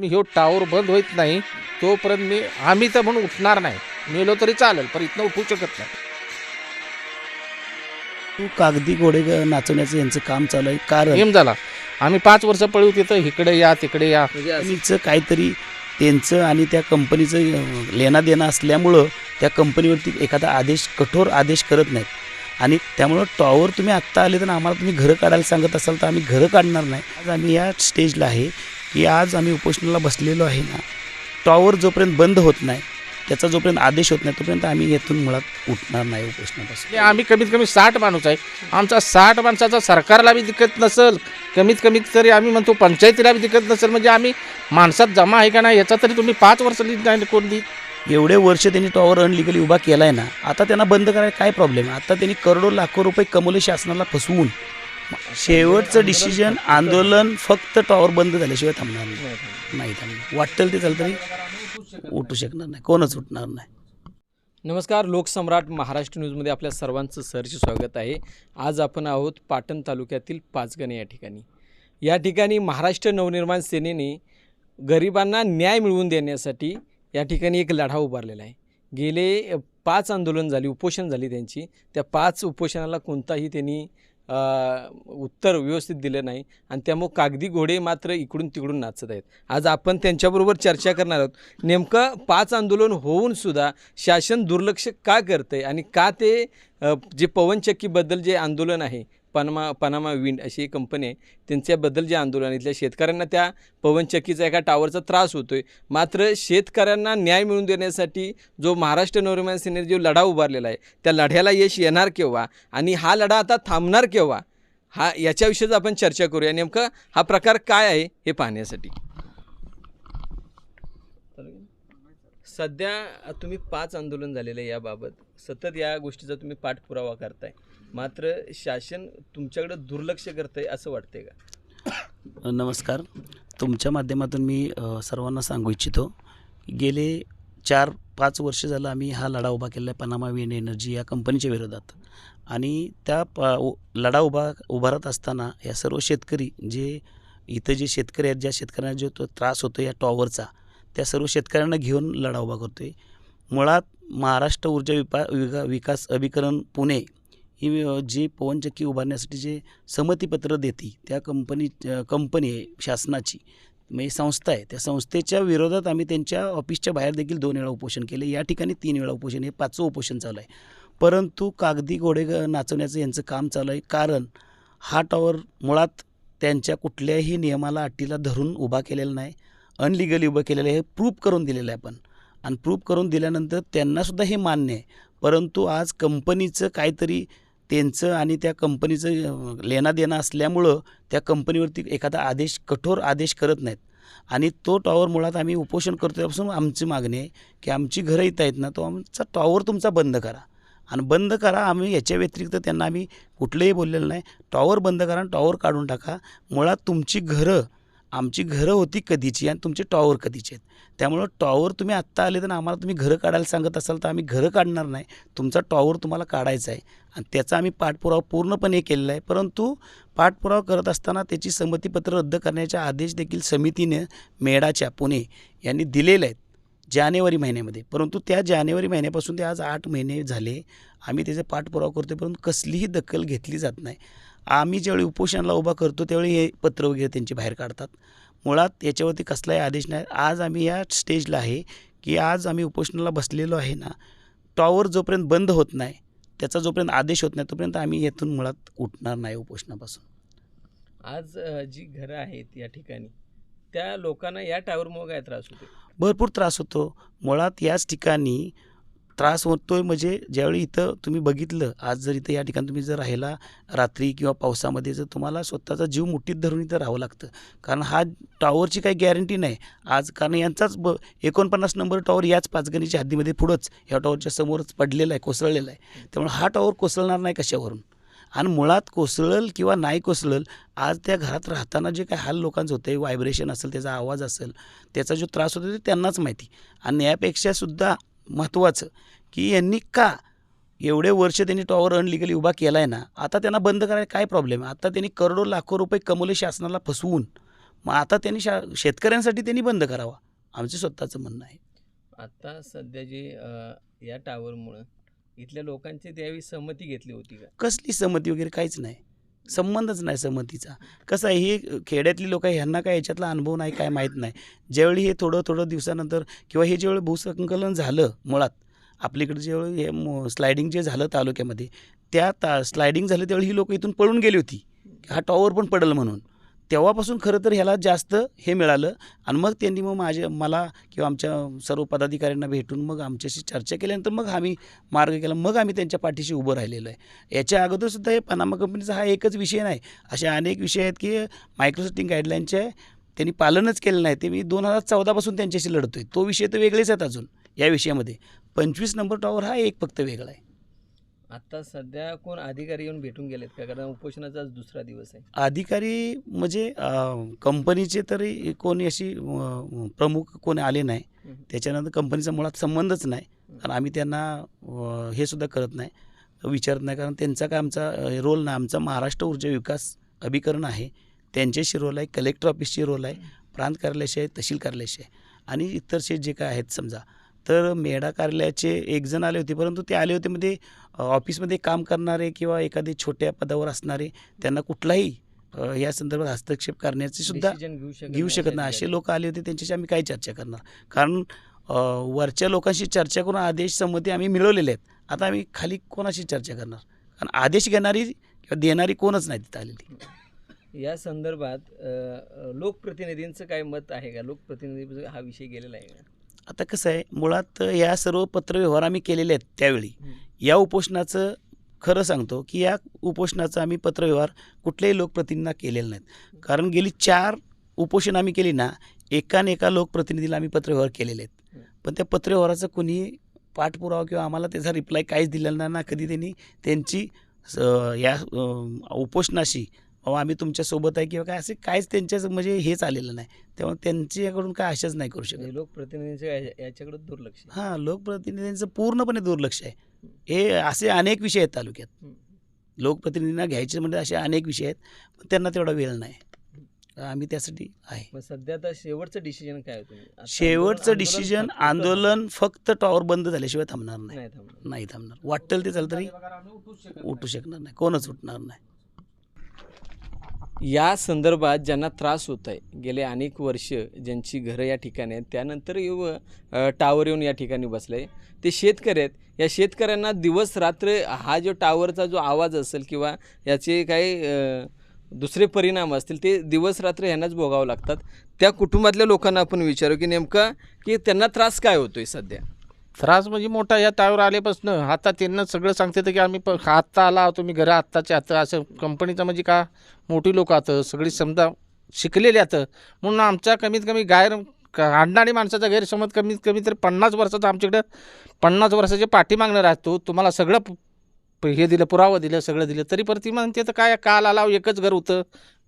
मी ह्यो टावर बंद होत नाही तोपर्यंत मी आम्ही तर म्हणून उठणार नाही. मेलो तरी चालेल पण इथनं उठू शकत नाही. तू कागदी घोडे ग- नाचवण्याचं यांचं काम चालू आहे. कारण गेम झाला. आम्ही पाच वर्ष पळू तिथं इकडे या तिकडे या. कंपनीचं काहीतरी त्यांचं आणि त्या कंपनीचं लेना देणं असल्यामुळं त्या कंपनीवरती एखादा आदेश कठोर आदेश करत नाहीत. आणि त्यामुळं टॉवर तुम्ही आत्ता आले तर आम्हाला तुम्ही घरं काढायला सांगत असाल तर आम्ही घरं काढणार नाही. आज आम्ही या स्टेजला आहे. की आज आम्ही उपोषणाला बसलेलो आहे ना टॉवर जोपर्यंत बंद होत नाही त्याचा जोपर्यंत आदेश होत नाही तोपर्यंत आम्ही येथून मुळात उठणार नाही उपोषणापासून. आणि आम्ही कमीत कमी साठ माणूस आहे. आमचा साठ माणसाचा सरकारला बी दिक्कत नसेल कमीत कमीत तरी आम्ही म्हणतो पंचायतीला बी दिक्कत नसेल म्हणजे आम्ही माणसात जमा आहे का नाही याचा तरी तुम्ही पाच वर्ष लीड नाही कोण देत? एवढे वर्ष त्यांनी टॉवर अनलिगली उभा केला आहे ना आता त्यांना बंद करायला काय प्रॉब्लेम आहे आता त्यांनी करोडो लाखो रुपये कमवले शासनाला फसवून. शेवटचं डिसिजन आंदोलन फक्त टॉवर बंद झाल्याशिवाय थांबणार नाही. नाही थांबणार. वाटेल ते झालं तरी उठू शकणार नाही. कोणच उठणार नाही. नमस्कार लोकसम्राट महाराष्ट्र न्यूजमध्ये आपल्या सर्वांचं सहर्ष स्वागत आहे. आज आपण आहोत पाटण तालुक्यातील पाचगणे या ठिकाणी. या ठिकाणी महाराष्ट्र नवनिर्माण सेनेने गरिबांना न्याय मिळवून देण्यासाठी या ठिकाणी एक लढा उभारलेला आहे. गेले पाच आंदोलन झाली उपोषण झाली त्यांची. त्या पाच उपोषणाला कोणताही त्यांनी उत्तर व्यवस्थित दिलं नाही. आणि त्यामुळे कागदी घोडे मात्र इकडून तिकडून नाचत आहेत. आज आपण त्यांच्याबरोबर चर्चा करणार आहोत. नेमकं पाच आंदोलन होऊन सुद्धा शासन दुर्लक्ष का करतं आहे आणि का ते जे पवनचक्कीबद्दल जे आंदोलन आहे पनामा पनामा विंड अशी एक कंपनी आहे. त्यांच्याबद्दल जे आंदोलन इथल्या शेतकऱ्यांना त्या पवनचक्कीचा एका टावरचा त्रास होतो आहे मात्र शेतकऱ्यांना न्याय मिळवून देण्यासाठी जो महाराष्ट्र नवनिर्माण सेनेने जो लढा उभारलेला आहे त्या लढ्याला यश येणार केव्हा? आणि हा लढा आता थांबणार केव्हा? हा याच्याविषयीच आपण चर्चा करूया. नेमकं हा प्रकार काय आहे हे पाहण्यासाठी. सध्या तुम्ही पाच आंदोलन झालेलं आहे याबाबत. सतत या गोष्टीचा तुम्ही पाठपुरावा करताय. मात्र शासन तुमच्याकडे दुर्लक्ष करतंय असं वाटतंय का? नमस्कार. तुमच्या माध्यमातून मी सर्वांना सांगू इच्छितो गेले चार पाच वर्ष झालं आम्ही हा लढा उभा केला आहे पनामा विंड एनर्जी या कंपनीच्या विरोधात. आणि त्या प उ- लढा उभा उभारत असताना या सर्व शेतकरी जे इथं जे शेतकरी आहेत ज्या शेतकऱ्यांना जो तो त्रास होतो या टॉवरचा त्या सर्व शेतकऱ्यांना घेऊन लढा उभा करतो आहे मुळात महाराष्ट्र ऊर्जा विपा विका विकास अभिकरण पुणे ही जे जी पवनचक्की उभारण्यासाठी जे संमतीपत्र देते त्या कंपनी कंपनी आहे शासनाची. म्हणजे संस्था आहे. त्या संस्थेच्या विरोधात आम्ही त्यांच्या ऑफिसच्या बाहेर देखील दोन वेळा उपोषण केले. या ठिकाणी तीन वेळा उपोषण हे पाचवं उपोषण चालू आहे. परंतु कागदी घोडे नाचवण्याचं यांचं काम चालू आहे. कारण हा टॉवर मुळात त्यांच्या कुठल्याही नियमाला अटीला धरून उभा केलेला नाही. अनलिगली उभं केलेलं आहे. हे प्रूफ करून दिलेलं आहे आपण आणि प्रूफ करून दिल्यानंतर त्यांनासुद्धा हे मान्य आहे. परंतु आज कंपनीचं काहीतरी त्यांचं आणि त्या कंपनीचं लेना देणं असल्यामुळं त्या कंपनीवरती एखादा आदेश कठोर आदेश करत नाहीत. आणि तो टॉवर मुळात आम्ही उपोषण करतो त्यापासून आमची मागणी आहे की आमची घरं इथं आहेत ना तो आमचा टॉवर तुमचा बंद करा. आणि बंद करा आम्ही याच्या व्यतिरिक्त त्यांना आम्ही कुठलंही बोललेलं नाही. टॉवर बंद करा आणि टॉवर काढून टाका. मुळात तुमची घरं आमची घरं होती कधीची आणि तुमचे टॉवर कधीचे आहेत. त्यामुळं टॉवर तुम्ही आत्ता आले तर आम्हाला तुम्ही घरं काढायला सांगत असाल तर आम्ही घरं काढणार नाही. तुमचा टॉवर तुम्हाला काढायचा आहे. आणि त्याचा आम्ही पाठपुरावा पूर्णपणे केलेला आहे. परंतु पाठपुरावा करत असताना त्याची संमतीपत्र रद्द करण्याचे आदेश देखील समितीने मेडाच्या पुणे यांनी दिलेले आहेत जानेवारी महिन्यामध्ये. परंतु त्या जानेवारी महिन्यापासून ते आज आठ महिने झाले. आम्ही त्याचा पाठपुरावा करतो परंतु कसलीही दखल घेतली जात नाही. आम्ही ज्यावेळी उपोषणाला उभा करतो त्यावेळी हे पत्र वगैरे त्यांची बाहेर काढतात. मुळात याच्यावरती कसलाही आदेश नाही. आज आम्ही या स्टेजला आहे की आज आम्ही उपोषणाला बसलेलो आहे ना टॉवर जोपर्यंत बंद होत नाही त्याचा जोपर्यंत आदेश होत नाही तोपर्यंत आम्ही येथून मुळात उठणार नाही उपोषणापासून. आज जी घरं आहेत या ठिकाणी त्या लोकांना या टावरमुळे काय त्रास होतो भरपूर त्रास होतो. मुळात याच ठिकाणी त्रास होतोय म्हणजे ज्यावेळी इथं तुम्ही बघितलं आज जर इथं या ठिकाणी तुम्ही जर राहिला रात्री किंवा पावसामध्ये जर तुम्हाला स्वतःचा जीव मुठीत धरून इथं राहावं लागतं. कारण हा टॉवरची काही गॅरंटी नाही. आज कारण यांचाच ब एकोणपन्नास नंबर टॉवर याच पाचगणीच्या हद्दीमध्ये पुढंच ह्या टॉवरच्या समोरच पडलेला आहे कोसळलेला आहे. त्यामुळे हा टॉवर कोसळणार नाही कशावरून? आणि मुळात कोसळल किंवा नाही कोसळल आज त्या घरात राहताना जे काय हाल लोकांचं होतं आहे व्हायब्रेशन असेल त्याचा आवाज असेल त्याचा जो त्रास होतो ते त्यांनाच माहिती. आणि यापेक्षासुद्धा महत्त्वाचं की यांनी का एवढे वर्ष त्यांनी टॉवर अनलिगली उभा केला आहे ना आता त्यांना बंद करायला काय प्रॉब्लेम आहे? आता त्यांनी करोडो लाखो रुपये कमवले शासनाला फसवून मग आता त्यांनी शा शेतकऱ्यांसाठी त्यांनी बंद करावा? आमचं स्वतःचं म्हणणं आहे. आता सध्या जे या टावरमुळं इथल्या लोकांची त्यावेळी सहमती घेतली होती का? कसली संमती वगैरे काहीच नाही. संबंधच नाही संमतीचा कसं आहे हे खेड्यातली लोक आहे ह्यांना काय याच्यातला अनुभव नाही काय माहीत नाही. ज्यावेळी हे थोडं थोडं दिवसानंतर किंवा हे ज्यावेळी भूसंकलन झालं मुळात आपल्याकडे ज्यावेळी हे स्लायडिंग जे झालं तालुक्यामध्ये त्या ता स्लायडिंग झालं त्यावेळी ही लोक इथून पळून गेली होती. हा टॉवर पण पडेल म्हणून. तेव्हापासून खरं तर ह्याला जास्त हे मिळालं. आणि मग त्यांनी मग माझ्या मला किंवा आमच्या सर्व पदाधिकाऱ्यांना भेटून मग आमच्याशी चर्चा केल्यानंतर मग आम्ही मार्ग केला. मग आम्ही त्यांच्या पाठीशी उभं राहिलेलो आहे. याच्या अगोदरसुद्धा हे पनामा कंपनीचा हा एकच विषय नाही. असे अनेक विषय आहेत की मायक्रोसॉफ्टिंग गाईडलाईनचे त्यांनी पालनच केलं नाही. ते मी दोन हजार चौदापासून त्यांच्याशी लढतो आहे तो विषय तर वेगळेच आहेत अजून या विषयामध्ये. पंचवीस नंबर टॉवर हा एक फक्त वेगळा आहे. आता सध्या कोण अधिकारी येऊन भेटून गेलेत का? कारण उपोषणाचा दुसरा दिवस आहे. अधिकारी म्हणजे कंपनीचे तरी कोणी अशी प्रमुख कोणी आले नाही. त्याच्यानंतर कंपनीचा मुळात संबंधच नाही. कारण आम्ही त्यांना हे सुद्धा करत नाही विचारत नाही. कारण त्यांचा काय आमचा रोल नाही. आमचा महाराष्ट्र ऊर्जा विकास अभिकरण आहे. त्यांच्याशी रोल आहे. कलेक्टर ऑफिसची रोल आहे. प्रांत कार्यालयाशी आहे. तहसील कार्यालयाशी आहे. आणि इतरचे जे काय आहेत समजा तर मेढा कार्यालयाचे एक जण आले होते परंतु ते आले होते मध्ये अ, ऑफिसमध्ये काम करणारे किंवा एखादे छोट्या पदावर असणारे त्यांना कुठलाही या संदर्भात हस्तक्षेप करण्याचे सुद्धा घेऊ शकत नाही असे लोक आले होते त्यांच्याशी आम्ही काय चर्चा करणार. कारण वरच्या लोकांशी चर्चा करून आदेश संमती आम्ही मिळवलेले आहेत. आता आम्ही खाली कोणाशी चर्चा करणार? कारण आदेश घेणारी किंवा देणारी कोणच नाही तिथं आलेली. या संदर्भात लोकप्रतिनिधींचं काय मत आहे का? लोकप्रतिनिधी हा विषय गेलेला आहे का? आता कसं आहे मुळात या सर्व पत्रव्यवहार आम्ही केलेले आहेत त्यावेळी. या उपोषणाचं खरं सांगतो की या उपोषणाचं आम्ही पत्रव्यवहार कुठल्याही लोकप्रतिनिधींना केलेलं नाहीत कारण गेली चार उपोषण आम्ही केली ना एका एका लोकप्रतिनिधीला आम्ही पत्रव्यवहार केलेले आहेत. पण त्या पत्रव्यवहाराचं कुणी पाठपुरावा किंवा आम्हाला त्याचा रिप्लाय काहीच दिलेला नाही ना कधी त्यांनी त्यांची या उपोषणाशी बाबा आम्ही तुमच्यासोबत आहे किंवा काय असे काहीच त्यांच्याच म्हणजे हेच आलेलं नाही. त्यामुळे त्यांच्याकडून काय आशाच नाही करू शकत. लोकप्रतिनिधींचं या- याच्याकडे दुर्लक्ष आहे. हां लोकप्रतिनिधींचं पूर्णपणे दुर्लक्ष आहे. हे असे अनेक विषय आहेत तालुक्यात. हम्म. लोकप्रतिनिधींना घ्यायचे म्हणजे असे अनेक विषय आहेत पण त्यांना तेवढा वेळ नाही. आम्ही त्यासाठी आहे. मग सध्या आता शेवटचं डिसिजन काय आता शेवटचं आंदोलन- डिसिजन आंदोलन फक्त- आंदोलन फक्त टॉवर बंद झाल्याशिवाय थांबणार नाही. नाही थांबणार. नाही थांबणार. वाटेल ते झालं तरी उठू शकणार नाही. कोणच उठणार नाही. या संदर्भात ज्यांना त्रास होत आहे गेले अनेक वर्ष ज्यांची घरं या ठिकाणी आहेत त्यानंतर येऊ टावर येऊन या ठिकाणी बसले. ते शेतकरी आहेत. या शेतकऱ्यांना दिवस रात्र हा जो टावरचा जो आवाज असेल किंवा याचे काही दुसरे परिणाम असतील ते दिवस रात्र ह्यांनाच भोगावं लागतात. त्या कुटुंबातल्या लोकांना आपण विचारू की नेमका की त्यांना त्रास काय होतो आहे सध्या? त्रास म्हणजे मोठा या टावर आल्यापासून आता त्यांना सगळं सांगते की आम्ही प आत्ता आला तुम्ही घरा आत्ताच्या आता असं कंपनीचं म्हणजे का मोठी लोक आता सगळी समजा शिकलेली आता म्हणून आमचा कमीत कमी गायर आणणारी माणसाचा गैरसमज कमीत कमी तर पन्नास वर्षाचा आमच्याकडं पन्नास वर्षाचे पाठीमागणं राहतो तुम्हाला सगळं प- हे दिलं पुरावं दिलं सगळं दिलं. तरी परत ती म्हणते तर काय काल आला एकच घर होतं.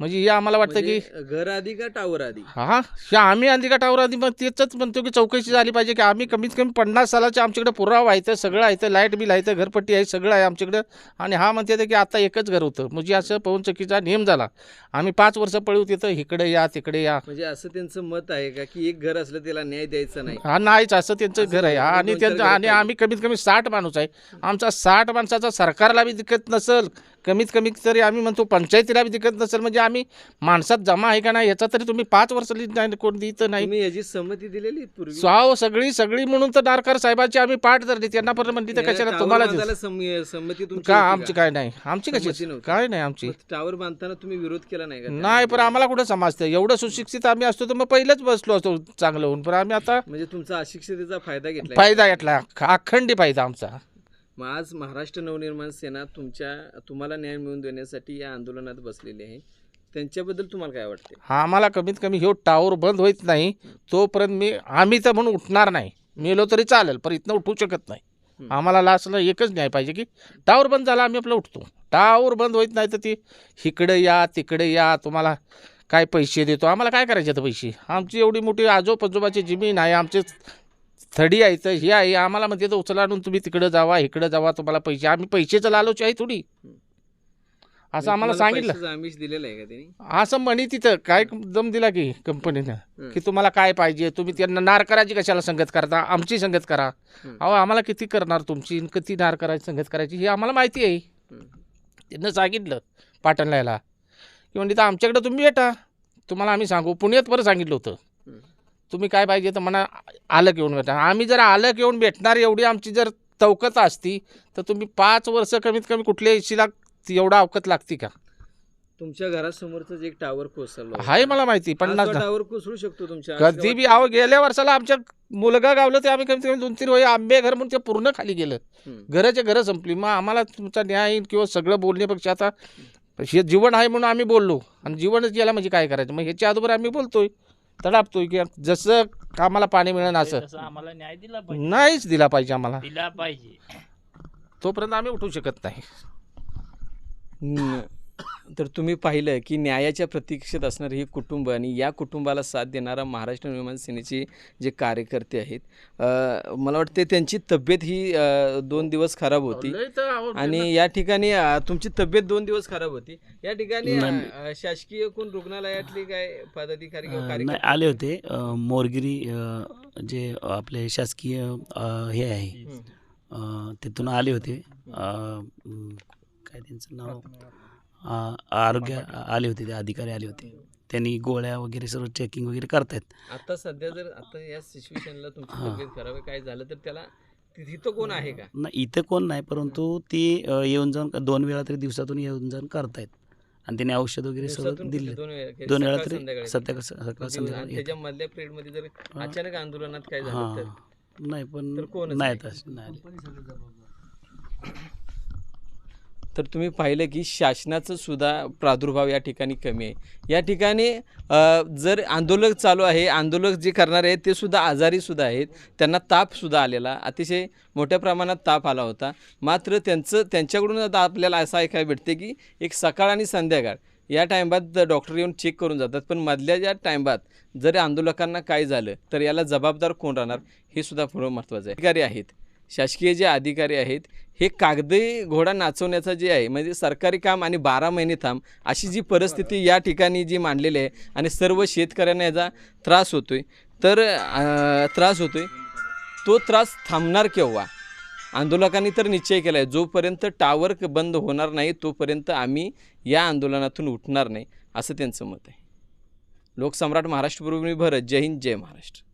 म्हणजे हे आम्हाला वाटतं की म्हणजे घर आधी का टावर आधी? हा हे. आम्ही आधी का टावर आधी? मग तेच म्हणतो की चौकशी झाली पाहिजे की आम्ही कमीत कमी पन्नास सालाचे आमच्याकडे पुरावा आहे तर सगळं आहे तर लाइट बिल आहे तर घरपट्टी आहे सगळं आहे आमच्याकडं. आणि हा म्हणते की आता एकच घर होतं. म्हणजे असं पवनचक्कीचा नियम झाला. आम्ही पाच वर्ष पळू तिथं इकडे या तिकडे या. म्हणजे असं त्यांचं मत आहे का की एक घर असलं त्याला न्याय द्यायचा नाही? हा नाहीच असं त्यांचं घर आहे. हा, आणि चार त्यांचं आणि. आम्ही कमीत कमी साठ माणूस आहे. आमचा साठ माणसाचा सरकारला बी दिक्कत नसेल. कमीत कमी तरी आम्ही म्हणतो पंचायतीला बी दिक्कत नसेल म्हणजे आम्ही माणसात जमा आहे का नाही याचा तरी तुम्ही पाच वर्ष नाही कोण देत नाही. तुम्ही याची संमती दिलेली पूर्वी? स्वाव सगळी सगळी म्हणून तर नारकर साहेबांची आम्ही पाठ धरली त्यांना पण म्हणली तर कशाला तुम्हाला बांधायला देऊ? सम- संमती तुमची का आमची काय नाही आमची संमती कशी नव्हती. काय नाही आमची. टावर बांधताना तुम्ही विरोध केला नाही का? नाही पण आम्हाला कुठं समजतं? एवढं सुशिक्षित आम्ही असतो तर मग पहिलेच बसलो असतो चांगलं होऊन. पण आम्ही आता म्हणजे तुमचा अशिक्षितेचा फायदा घेतला. फायदा घेतला अखंडी फायदा आमचा. मग आज महाराष्ट्र नवनिर्माण सेना तुमच्या तुम्हाला न्याय मिळवून देण्यासाठी या आंदोलनात बसलेली आहे. त्यांच्याबद्दल तुम्हाला काय वाटते? आम्हाला कमीत कमी ह्यो टावर बंद होत नाही तोपर्यंत मी आम्ही तर म्हणून उठणार नाही. मेलो तरी चालेल पण इथनं उठू शकत नाही. हं. आम्हाला लास्टला एकच न्याय पाहिजे की टावर बंद झाला आम्ही आपलं उठतो. टावर बंद होत नाही तर ती इकडे या तिकडे या तुम्हाला काय पैसे देतो? आम्हाला काय करायचे तर पैसे? आमची एवढी मोठी आजो पजोबाची जमीन आहे आमचे थडी आहे तर हे आहे आम्हाला म्हणते तर उचला आणून तुम्ही तिकडं जावा इकडं जावा तुम्हाला पैसे. आम्ही पैसेचं लालोच आहे थोडी. असं आम्हाला सांगितलं. पैशाचं आमिष दिलेलं आहे का त्यांनी? असं म्हणी तिथं काय दम दिला की कंपनीनं? की तुम्हाला काय पाहिजे? तुम्ही त्यांना नार करायची कशाला संगत करता? आमची संगत करा. अहो आम्हाला किती करणार तुमची? किती नार करायची संगत करायची हे आम्हाला माहिती आहे. त्यांना सांगितलं पाटणला याला की म्हणजे तर आमच्याकडे तुम्ही भेटा. तुम्हाला आम्ही सांगू. पुण्यात बरं सांगितलं होतं. तुम्ही काय पाहिजे तर म्हणा आलं येऊन भेटा आम्ही जर आलं येऊन भेटणार एवढी आमची जर चौकत असती तर तुम्ही पाच वर्ष कमीत कमी कुठल्या एशीला एवढा अवकत लागती का? तुमच्या घरासमोरच एक टावर कोसळलं. आहे मला माहिती पन्नास टावर कोसळू शकतो तुमच्या कधी बी अहो गेल्या वर्षाला आमच्या मुलगा गावलं ते आम्ही कमीत कमी दोन तीन वेळी आंबे घर म्हणून ते पूर्ण खाली गेलं. घराच्या घरं संपली. मग आम्हाला तुमचा न्याय किंवा सगळं बोलण्यापेक्षा आता हे जीवन आहे म्हणून आम्ही बोललो. आणि जीवनच गेला म्हणजे काय करायचं? मग ह्याच्या अगोदर आम्ही बोलतोय. तडापतोय की जसं आम्हाला पाणी मिळेल असं. तसं आम्हाला न्याय दिला पाहिजे. नाहीच दिला पाहिजे आम्हाला. दिला पाहिजे. तोपर्यंत आम्ही उठू शकत नाही. तर तुम्ही पाहिलं की न्यायाच्या प्रतीक्षेत असणारे हे कुटुंब आणि या कुटुंबाला साथ देणारा महाराष्ट्र निर्माण सेनेचे जे कार्यकर्ते आहेत अ, मला वाटते त्यांची तब्येत ही दोन दिवस खराब होती. आणि या ठिकाणी तुमची तब्येत दोन दिवस खराब होती. या ठिकाणी शासकीय कोण रुग्णालयातले काय पदाधिकारी आले होते. मोरगिरी जे आपले शासकीय हे आहे. तिथून आले होते. काय त्यांचं नाव? आरोग्य आले होते ते अधिकारी आले होते त्यांनी गोळ्या वगैरे सर्व चेकिंग वगैरे करतायत आता सध्या जर आता या सिच्युएशनला तुमची हां. तब्येत खराब आहे काय झालं तर त्याला ति- तिथं कोण आहे का नाही इथं कोण नाही परंतु ती अं, येऊन जाऊन दोन वेळा तरी दिवसातून येऊन जाऊन करतायत आणि त्यांनी औषध वगैरे सर्व दिवसातून दिले? दोन वेळा दोन वेळा सकाळ तरी संध्याकाळी? सध्या सकाळ दिवस- संध्याकाळ आणि येतात. त्याच्या मधल्या पिरियडमध्ये जर हां. अचानक आंदोलनात काय झालं तर हां नाही पण तर कोणच नाहीत नाही. असे नाही आले. तर तुम्ही पाहिलं की शासनाचं सुद्धा प्रादुर्भाव या ठिकाणी कमी आहे. या ठिकाणी जर आंदोलक चालू आहे आंदोलक जे करणारे आहेत ते सुद्धा आजारी सुद्धा आहेत. त्यांना ताप सुद्धा आलेला अतिशय मोठ्या प्रमाणात ताप आला होता. मात्र त्यांचं त्यांच्याकडून आता आपल्याला असं ऐकायला भेटते की एक सकाळ आणि संध्याकाळ या टायमात डॉक्टर येऊन चेक करून जातात. पण मधल्या ज्या टायमात जर आंदोलकांना काय झालं तर याला जबाबदार कोण राहणार हे सुद्धा पुढं महत्त्वाचं आहे. अधिकारी आहेत शासकीय जे अधिकारी आहेत हे कागदी घोडा नाचवण्याचं जे आहे म्हणजे सरकारी काम आणि बारा महिने थांब अशी जी परिस्थिती या ठिकाणी जी मांडलेली आहे आणि सर्व शेतकऱ्यांना याचा त्रास होतोय. तर त्रास त्रास होतोय. तो त्रास थांबणार केव्हा? आंदोलकांनी तर निश्चय केला आहे जोपर्यंत टावर बंद होणार नाही तोपर्यंत आम्ही या आंदोलनातून उठणार नाही असं त्यांचं मत आहे. लोकसम्राट महाराष्ट्र भरत. जय हिंद जय महाराष्ट्र.